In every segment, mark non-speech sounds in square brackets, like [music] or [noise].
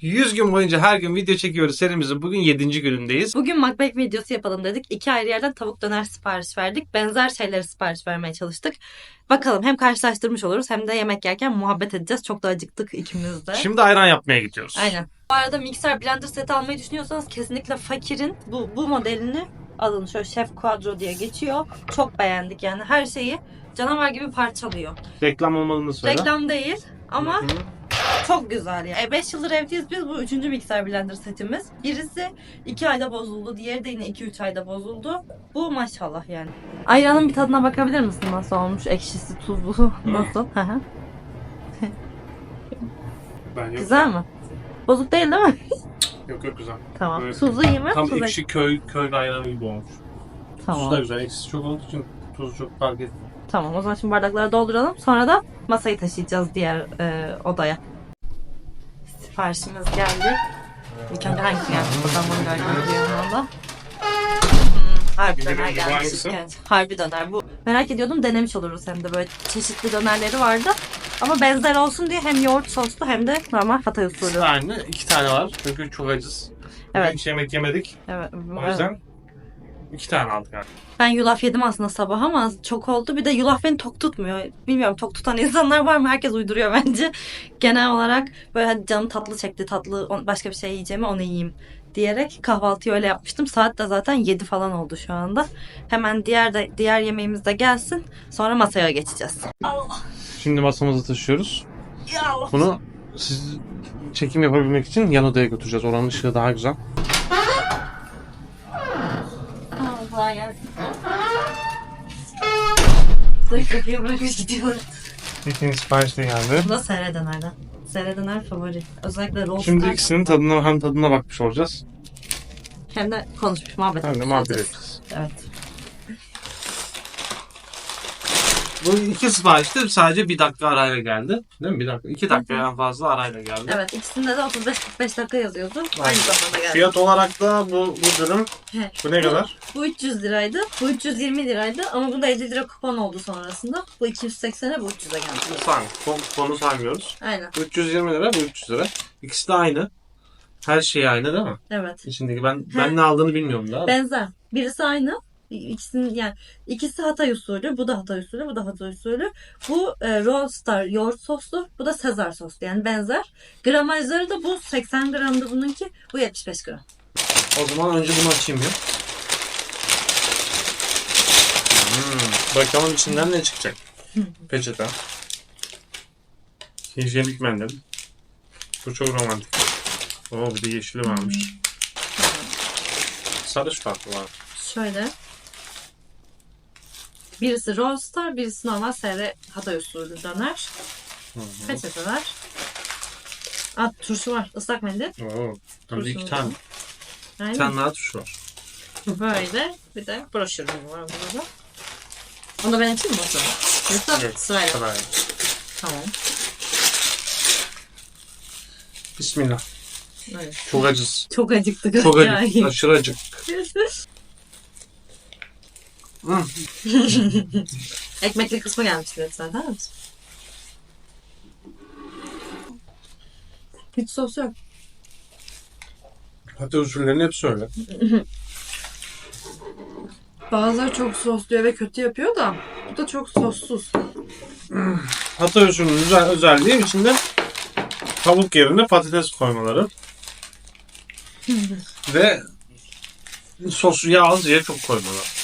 100 gün boyunca her gün video çekiyoruz serimizin bugün 7. günündeyiz. Bugün mukbang videosu yapalım dedik. İki ayrı yerden tavuk döner sipariş verdik. Benzer şeyleri sipariş vermeye çalıştık. Bakalım hem karşılaştırmış oluruz hem de yemek yerken muhabbet edeceğiz. Çok da acıktık ikimiz de. Şimdi ayran yapmaya gidiyoruz. Aynen. Bu arada mikser blender seti almayı düşünüyorsanız kesinlikle fakirin bu, bu modelini alın. Şöyle Chef Quadro diye geçiyor. Çok beğendik yani her şeyi canavar gibi parçalıyor. Reklam olmadığını söyle. Reklam değil ama Hı hı. Çok güzel ya. 5 yıldır evdeyiz biz. Bu üçüncü mikser blender setimiz. Birisi 2 ayda bozuldu. Diğeri de yine 2-3 ayda bozuldu. Bu maşallah yani. Ayranın bir tadına bakabilir misin nasıl olmuş? Ekşisi, tuzlu [laughs] nasıl? Hı hı. Ben yok. güzel mi? Bozuk değil değil mi? [laughs] Yok yok güzel. tamam. Evet. Tuzlu iyi mi? Tam ekşi köy köy ayranı gibi olmuş. Tuzu Tamam. da güzel. Eksisi çok olduğu için tuzu çok fark etmiyor. Tamam o zaman şimdi bardakları dolduralım. Sonra da masayı taşıyacağız diğer e, odaya. Siparişimiz geldi. İlk önce hangisi geldi? Buradan bunu yanında. Hmm, harbi Bilemedim, döner gelmiş. Evet, harbi döner. Bu merak ediyordum denemiş oluruz hem de böyle çeşitli dönerleri vardı. Ama benzer olsun diye hem yoğurt soslu hem de normal Hatay usulü. Aynı iki tane var çünkü çok acız. Evet. Hiç yemek yemedik. Evet. O yüzden iki tane aldık yani. Ben yulaf yedim aslında sabah ama çok oldu. Bir de yulaf beni tok tutmuyor. Bilmiyorum tok tutan [laughs] insanlar var mı? Herkes uyduruyor bence. Genel olarak böyle hadi canım tatlı çekti. Tatlı başka bir şey yiyeceğime onu yiyeyim diyerek kahvaltıyı öyle yapmıştım. Saat de zaten 7 falan oldu şu anda. Hemen diğer de diğer yemeğimiz de gelsin. Sonra masaya geçeceğiz. Allah. Şimdi masamızı taşıyoruz. Ya Allah. Bunu siz çekim yapabilmek için yan odaya götüreceğiz. Oranın ışığı daha güzel. Allah gelsin. Dakikaya bırakıp gidiyorum. İkinci sipariş de geldi. Bu da Seredener'den. Seredener favori. Özellikle roll Şimdi ikisinin tadına hem tadına bakmış olacağız. Hem de konuşmuş muhabbet Hem de etmiş muhabbet olacağız. edeceğiz. Evet. Bu iki sipariş de sadece bir dakika arayla geldi. Değil mi? Bir dakika. iki dakikadan fazla arayla geldi. Evet ikisinde de 35-45 dakika yazıyordu. Aynı zamanda geldi. Fiyat olarak da bu, bu ürün He. bu ne kadar? Bu 300 liraydı. Bu 320 liraydı ama bunda 50 lira kupon oldu sonrasında. Bu 280'e bu 300'e geldi. Sang. Konu, konu saymıyoruz. Aynen. Bu 320 lira bu 300 lira. İkisi de aynı. Her şey aynı değil mi? Evet. İçindeki ben ben ne aldığını bilmiyorum daha. Benzer. Birisi aynı. İkisinin yani ikisi Hatay usulü, bu da Hatay usulü, bu da Hatay usulü. Bu e, Roll Star yoğurt soslu, bu da Sezar soslu yani benzer. Gramajları da bu 80 gramdı bununki, bu 75 gram. O zaman önce bunu açayım ya. Hmm, bakalım içinden ne çıkacak. [laughs] Peçete. Hijyenik mendil. Bu çok romantik. Oo bir de yeşili varmış. Sarı farklı var. Şöyle. Birisi Roll Star, birisi normal SR Hatay usulü döner. Hı. Peçeteler. Aa, turşu var. Islak mendil. Oo, hem de iki Turşu tane. var. Bir Aynen. tane daha tuş var. Böyle. Bir de broşürüm var burada. Onu da ben açayım mı o zaman? Yoksa Evet, sırayla. Sırayla. Tamam. Bismillah. Evet. Çok acız. Çok acıktık. Çok Yani. acı. Aşırı acı. [laughs] [laughs] Ekmekli kısmı gelmişti zaten. değil mi? Hiç sos yok. Hatta usullerini hep söyle. [laughs] Bazıları çok sosluyor ve kötü yapıyor da bu da çok sossuz. Hatay usulünün özel, özelliği içinde tavuk yerine patates koymaları. Ve sosu yağ az diye çok koymaları.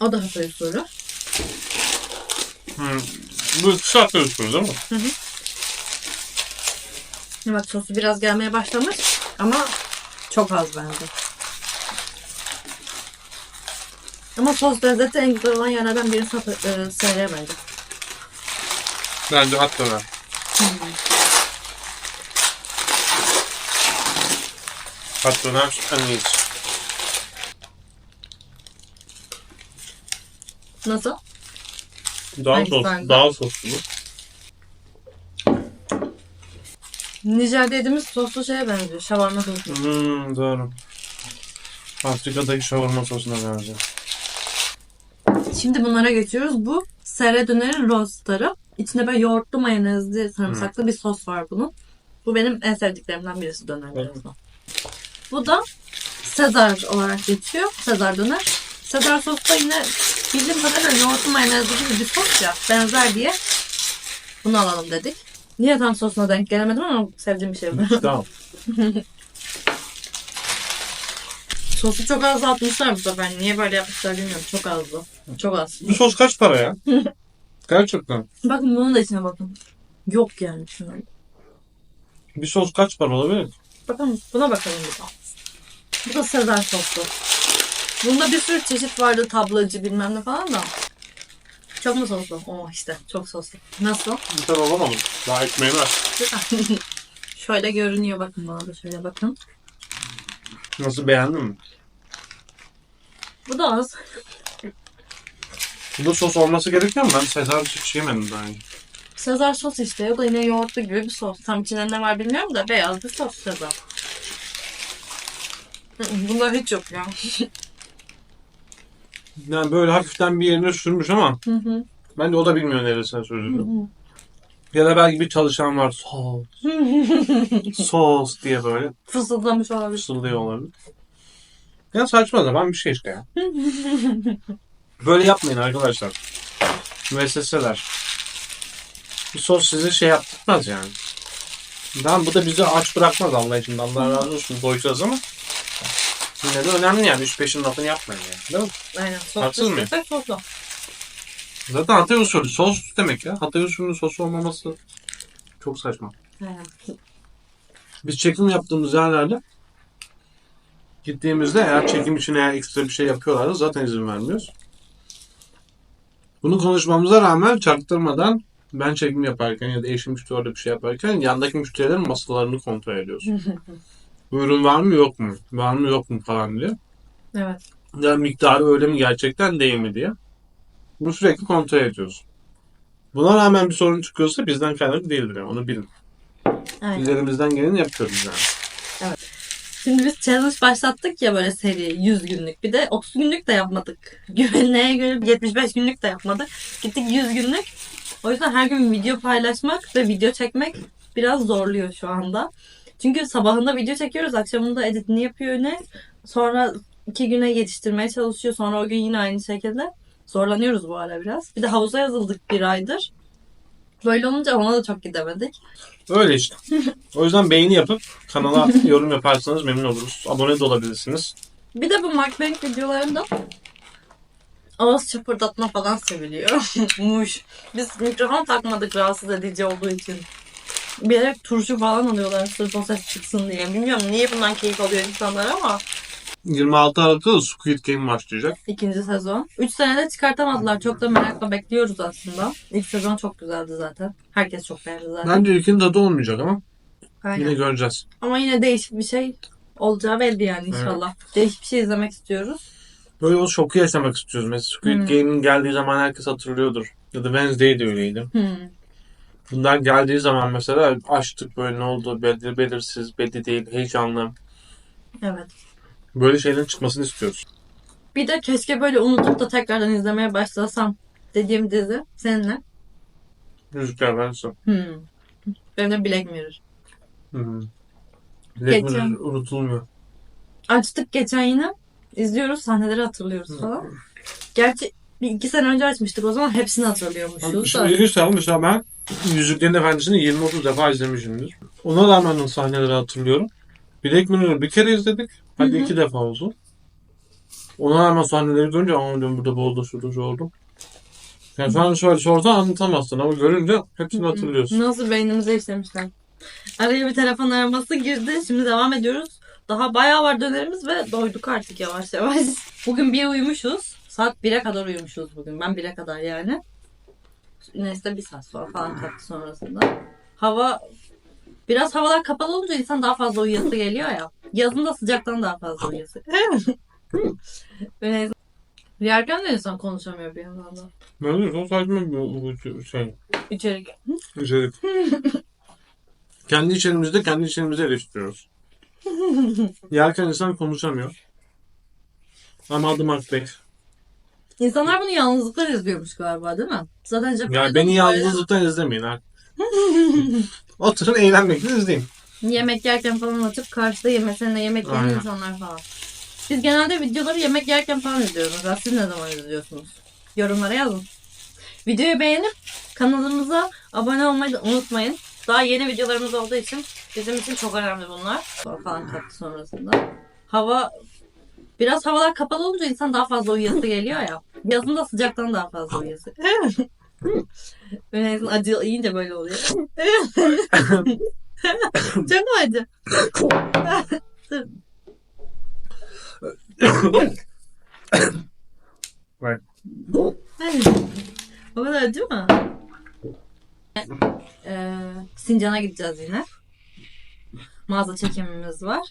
O da Hatay usulü. Hmm. Bu Hatay usulü değil mi? Ya Bak sosu biraz gelmeye başlamış ama çok az bence. Ama sos lezzeti en güzel olan yerlerden biri Hatay, e, SR bence. Bence hatta ben. Hatta ben en iyisi. Nasıl? Daha Hangisi sos, daha güzel? daha soslu. Nijer'de yediğimiz soslu şeye benziyor. Şavarma sosu. Hmm, doğru. Afrika'daki şavurma sosuna benziyor. Şimdi bunlara geçiyoruz. Bu sere dönerin roastarı. İçinde böyle yoğurtlu mayonezli sarımsaklı bir sos var bunun. Bu benim en sevdiklerimden birisi dönerlerimden. Bu da Sezar olarak geçiyor. Sezar döner. Sezar sos da yine bildiğim kadarıyla yoğurtlu mayonezli gibi bir sos ya. Benzer diye bunu alalım dedik. Niye tam sosuna denk gelemedim ama sevdiğim bir şey bu. Tamam. [laughs] Sosu çok az atmışlar bu sefer. Niye böyle yapmışlar bilmiyorum. Çok azdı. Çok az. Bu sos kaç para ya? [laughs] Gerçekten. Bakın bunun da içine bakın. Yok yani şuna. Bir sos kaç para olabilir? Bakın buna bakalım bir daha. Bu da Sezar soslu. Bunda bir sürü çeşit vardı. Tablacı bilmem ne falan da. Çok mu soslu? Oh işte çok soslu. Nasıl? Tane olamadım. Daha ekmeği var. Güzel. [laughs] şöyle görünüyor bakın bana da şöyle bakın. Nasıl beğendin mi? Bu da az. Bunda sos olması gerekiyor mu? Ben Sezar hiç yemedim daha önce. Sezar sos işte. O da yine yoğurtlu gibi bir sos. Tam içinde ne var bilmiyorum da beyaz bir sos Sezar. Bunlar hiç yok ya. [laughs] Yani böyle hafiften bir yerine sürmüş ama Hı hı. bence o da bilmiyor neresine sürdüğünü. Ya da belki bir çalışan var sos, [laughs] sos diye böyle Fısıldamış olabilir. fısıldıyor olabilir. Ya saçma sapan bir şey işte ya. [laughs] Böyle yapmayın arkadaşlar. Müesseseler. Bir sos sizi şey yaptırmaz yani. Tamam bu da bizi aç bırakmaz Allah için. Allah razı olsun doyacağız ama yine de önemli yani. 3-5'in lafını yapmayın yani. Değil mi? Aynen. Sos Haksız mıyım? soslu. Zaten Hatay usulü sos demek ya. Hatay usulünün sosu olmaması çok saçma. Aynen. Biz çekim yaptığımız yerlerde gittiğimizde eğer çekim için eğer ekstra bir şey yapıyorlarsa zaten izin vermiyoruz. Bunu konuşmamıza rağmen çaktırmadan ben çekim yaparken ya da eşim müşteri orada bir şey yaparken yandaki müşterilerin masalarını kontrol ediyoruz. [laughs] Bu ürün var mı yok mu? Var mı yok mu falan diye. Evet. Ya miktarı öyle mi gerçekten değil mi diye. Bu sürekli kontrol ediyoruz. Buna rağmen bir sorun çıkıyorsa bizden kaynaklı değildir yani onu bilin. Aynen. Biz elimizden geleni yapıyoruz yani. Şimdi biz challenge başlattık ya böyle seri 100 günlük. Bir de 30 günlük de yapmadık. [laughs] Güvenliğe göre 75 günlük de yapmadık. Gittik 100 günlük. O yüzden her gün video paylaşmak ve video çekmek biraz zorluyor şu anda. Çünkü sabahında video çekiyoruz, akşamında editini yapıyor ne. Sonra iki güne yetiştirmeye çalışıyor. Sonra o gün yine aynı şekilde. Zorlanıyoruz bu ara biraz. Bir de havuza yazıldık bir aydır. Böyle olunca ona da çok gidemedik. Öyle işte. O yüzden beğeni yapıp kanala [laughs] yorum yaparsanız memnun oluruz. Abone de olabilirsiniz. Bir de bu mukbang videolarında ağız çapırdatma falan seviliyor. [laughs] Muş. Biz mikrofon takmadık rahatsız edici olduğu için. Bilerek turşu falan alıyorlar sırf o ses çıksın diye. Bilmiyorum niye bundan keyif alıyor insanlar ama 26 Aralık'ta da Squid Game başlayacak. ikinci sezon. 3 senede çıkartamadılar. Çok da merakla bekliyoruz aslında. İlk sezon çok güzeldi zaten. Herkes çok beğendi zaten. Bence ilkinin tadı olmayacak ama Aynen. yine göreceğiz. Ama yine değişik bir şey olacağı belli yani inşallah. Değişik bir şey izlemek istiyoruz. Böyle o şoku yaşamak istiyoruz. Mesela Squid Hmm. Game'in geldiği zaman herkes hatırlıyordur. Ya da Wednesday de öyleydi. Hmm. Bunlar geldiği zaman mesela açtık böyle ne oldu belli, belirsiz, belli değil, heyecanlı. Evet. Böyle şeylerin çıkmasını istiyoruz. Bir de keşke böyle unutup da tekrardan izlemeye başlasam dediğim dizi seninle. Müzikler verse. Hmm. Benim de Black Mirror. Hı. Black Geçen- Mirror unutulmuyor. Açtık geçen yine. İzliyoruz sahneleri hatırlıyoruz falan. Gerçi bir iki sene önce açmıştık o zaman hepsini hatırlıyormuşuz. Şimdi ama mesela ben Yüzüklerin Efendisi'ni 20-30 defa izlemişimdir. Ona rağmen o sahneleri hatırlıyorum. Black Mirror'ı bir kere izledik. Hadi iki defa oldu. Ona rağmen sahneleri görünce ama diyorum burada bu oldu, şurada şu oldu. Yani an şöyle sorsan anlatamazsın ama görünce hepsini hatırlıyorsun. Nasıl beynimize işlemişler. Araya bir telefon araması girdi. Şimdi devam ediyoruz. Daha bayağı var dönerimiz ve doyduk artık yavaş yavaş. [laughs] Bugün bir uyumuşuz. Saat 1'e kadar uyumuşuz bugün. Ben 1'e kadar yani. Enes de bir saat sonra falan kalktı sonrasında. Hava biraz havalar kapalı olunca insan daha fazla uyuyası geliyor ya. Yazın da sıcaktan daha fazla uyuyası. [laughs] Yerken de insan konuşamıyor bir yandan da. Böyle çok saçma bir şey. İçerik. içerik. [laughs] kendi içerimizde kendi içerimizi eleştiriyoruz. [laughs] Yerken insan konuşamıyor. Ama adım Akbek. İnsanlar bunu yalnızlıkla izliyormuş galiba değil mi? Zaten Japonya'da Yani beni böyle- yalnızlıktan izlemeyin ha. [laughs] Oturun eğlenmekle izleyin. yemek yerken falan açıp karşıda yemesine yemek yiyen Aynen. insanlar falan. Biz genelde videoları yemek yerken falan izliyoruz. Mesela siz ne zaman izliyorsunuz? Yorumlara yazın. Videoyu beğenip kanalımıza abone olmayı da unutmayın. Daha yeni videolarımız olduğu için bizim için çok önemli bunlar. Falan kattı sonrasında. Hava biraz havalar kapalı olunca insan daha fazla uyuyası geliyor ya. Yazın da sıcaktan daha fazla uyuyası. [laughs] Böyle acı yiyince böyle oluyor. [laughs] çok mu acı? Right. [laughs] Hayır. O kadar acı mı? Ee, Sincan'a gideceğiz yine. Mağaza çekimimiz var.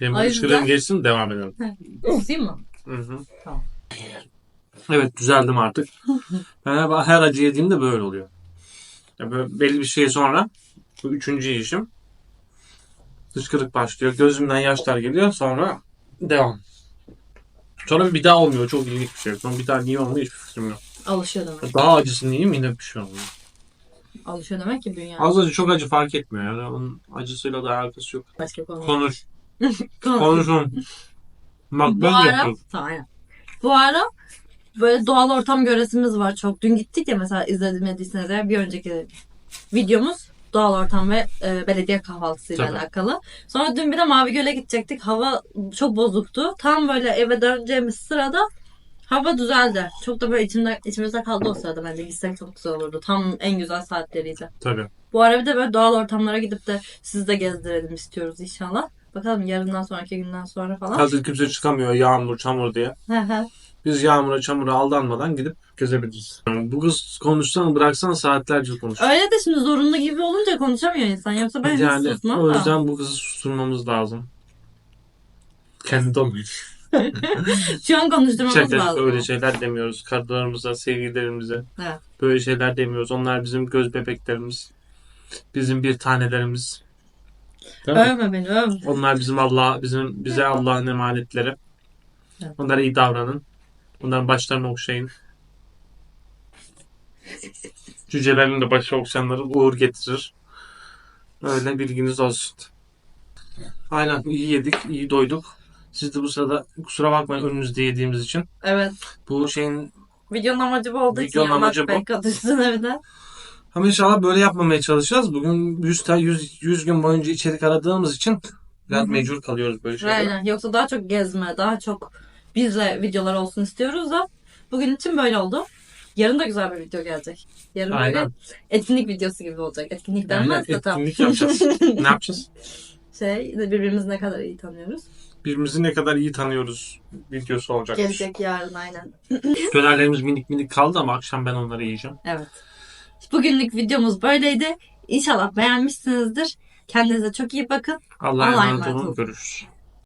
Benim O yüzden- geçsin devam edelim. Kusayım mı? Hı hı. Tamam. Evet düzeldim artık. [laughs] ben her, acı yediğimde böyle oluyor. Ya böyle belli bir şey sonra bu üçüncü yiyişim. Hıçkırık başlıyor. Gözümden yaşlar geliyor. Sonra devam. Sonra bir daha olmuyor. Çok ilginç bir şey. Sonra bir daha niye olmuyor hiçbir fikrim yok. Alışıyor demek. Daha acısını yiyeyim yine bir şey olmuyor. Alışıyor demek ki dünya. Az acı çok acı fark etmiyor. Yani onun acısıyla da alakası yok. Başka konu. Konuş. Konu. Konuşun. Bak Bu ara, yapıyorum. Tamam, aynen. Bu ara böyle doğal ortam göresimiz var çok. Dün gittik ya mesela izlemediyseniz eğer bir önceki videomuz doğal ortam ve e, belediye kahvaltısıyla Tabii. alakalı. Sonra dün bir de Mavi Göl'e gidecektik. Hava çok bozuktu. Tam böyle eve döneceğimiz sırada hava düzeldi. Çok da böyle içimde, içimizde kaldı o sırada bence. Gitsek çok güzel olurdu. Tam en güzel saatleriydi. Tabii. Bu ara bir de böyle doğal ortamlara gidip de sizi de gezdirelim istiyoruz inşallah. Bakalım yarından sonraki günden sonra falan. Hazır kimse çıkamıyor yağmur çamur diye. Hı hı. Biz yağmura çamura aldanmadan gidip gezebiliriz. Yani bu kız konuşsan bıraksan saatlerce konuşur. Öyle de şimdi zorunlu gibi olunca konuşamıyor insan. Yoksa ben yani hiç susmam o da. yüzden bu kızı susturmamız lazım. Kendi olmuyor. [laughs] Şu an konuşturmamız Şaka lazım. öyle şeyler demiyoruz. Kadınlarımıza, sevgililerimize Evet. böyle şeyler demiyoruz. Onlar bizim göz bebeklerimiz. Bizim bir tanelerimiz. Değil mi? Övme beni övme. Onlar bizim Allah, bizim bize Allah'ın emanetleri. Evet. Onlara iyi davranın. Onların başlarını okşayın. Cücelerin de başı okşayanları uğur getirir. Öyle bilginiz olsun. Aynen iyi yedik, iyi doyduk. Siz de bu sırada kusura bakmayın önünüzde yediğimiz için. Evet. Bu şeyin Videonun amacı bu olduğu için Videonun yapmak amacı bu. atışsın evde. Ama inşallah böyle yapmamaya çalışacağız. Bugün 100, ta- 100, 100 gün boyunca içerik aradığımız için biraz Hı hı. mecbur kalıyoruz böyle şeylere. Aynen. Yoksa daha çok gezme, daha çok bizle videolar olsun istiyoruz da bugün için böyle oldu. Yarın da güzel bir video gelecek. Yarın böyle Aynen. etkinlik videosu gibi olacak. Etkinlik denmez de tam. Etkinlik yapacağız. ne yapacağız? [laughs] Şey, birbirimizi ne kadar iyi tanıyoruz. Birbirimizi ne kadar iyi tanıyoruz videosu olacak. Gelecek yarın aynen. Dönerlerimiz minik minik kaldı ama akşam ben onları yiyeceğim. Evet. Bugünlük videomuz böyleydi. İnşallah beğenmişsinizdir. Kendinize çok iyi bakın. Allah'a emanet olun. Görüşürüz.